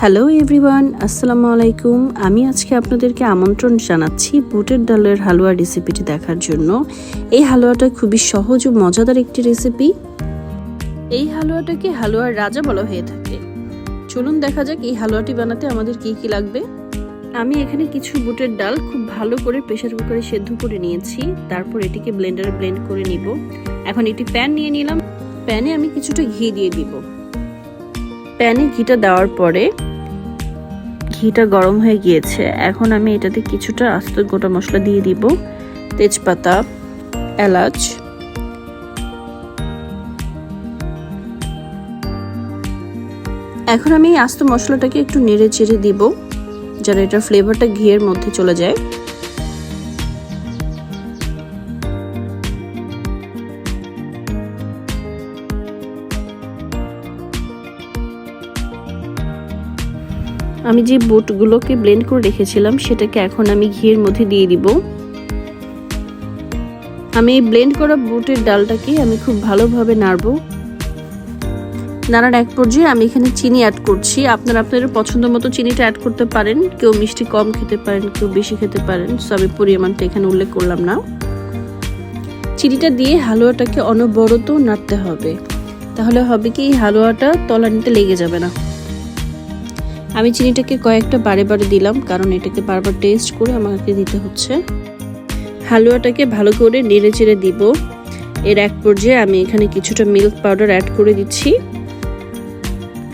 Hello everyone আসসালামু আলাইকুম। আমি আজকে আপনাদেরকে আমন্ত্রণ জানাচ্ছি বুটের ডালের হালুয়া রেসিপিটি দেখার জন্য। এই হালুয়াটা খুবই সহজ ও মজাদার একটি রেসিপি এই হালুয়াটাকে হালুয়ার রাজা বলা হয়ে থাকে। চলুন দেখা যাক এই হালুয়াটি বানাতে আমাদের কি কি লাগবে। আমি এখানে কিছু বুটের ডাল খুব ভালো করে প্রেশার কুকারে সেদ্ধ করে নিয়েছি। তারপর এটিকে ব্লেন্ডারে ব্লেন্ড করে নিব। এখন একটি প্যান নিয়ে নিলাম। প্যানে আমি কিছুটা ঘি দিয়ে দিব। প্যানে ঘিটা দেওয়ার পরে ঘিটা গরম হয়ে গিয়েছে। এখন আমি এটাতে কিছুটা আস্ত গোটা মশলা দিয়ে দিব। তেজপাতা, এলাচ। এখন আমি আস্ত মশলাটাকে একটু নেড়ে চেড়ে দিব, যেন এটার ফ্লেভারটা ঘিয়ের মধ্যে চলে যায়। আমি যে বুটগুলোকে ব্লেন্ড করে রেখেছিলাম, সেটাকে এখন আমি ঘিয়ের মধ্যে দিয়ে দিব। আমি এই ব্লেন্ড করা বুটের ডালটাকে আমি খুব ভালোভাবে নাড়বো। নানার এক পর্যায়ে আমি এখানে চিনি অ্যাড করছি। আপনারা আপনাদের পছন্দ মতো চিনিটা অ্যাড করতে পারেন। কেউ মিষ্টি কম খেতে পারেন, কেউ বেশি খেতে পারেন। সো আমি পরিমাণটা এখানে উল্লেখ করলাম না। চিনিটা দিয়ে হালুয়াটাকে অনবরত নাড়তে হবে। তাহলে হবে কি হালুয়াটা তলানিতে লেগে যাবে না। আমি চিনিটাকে কয়েকটা বারে বারে দিলাম, কারণ এটাকে বারবার টেস্ট করে আমাকে দিতে হচ্ছে। হালুয়াটাকে ভালো করে নেড়ে চেড়ে দিব। এর এক পর্যায়ে আমি এখানে কিছুটা মিল্ক পাউডার অ্যাড করে দিচ্ছি।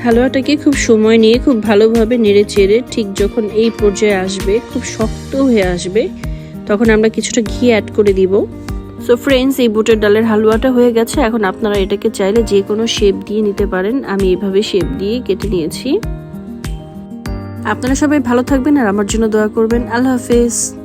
হালুয়াটাকে খুব সময় নিয়ে খুব ভালোভাবে নেড়ে চেড়ে ঠিক যখন এই পর্যায়ে আসবে, খুব শক্ত হয়ে আসবে, তখন আমরা কিছুটা ঘি অ্যাড করে দিব। সো ফ্রেন্ডস এই বুটের ডালের হালুয়াটা হয়ে গেছে। এখন আপনারা এটাকে চাইলে যে কোনো শেপ দিয়ে নিতে পারেন। আমি এভাবে শেপ দিয়ে কেটে নিয়েছি। আপনারা সবাই ভালো থাকবেন আর আমার জন্য দোয়া করবেন। আল্লাহ হাফেজ।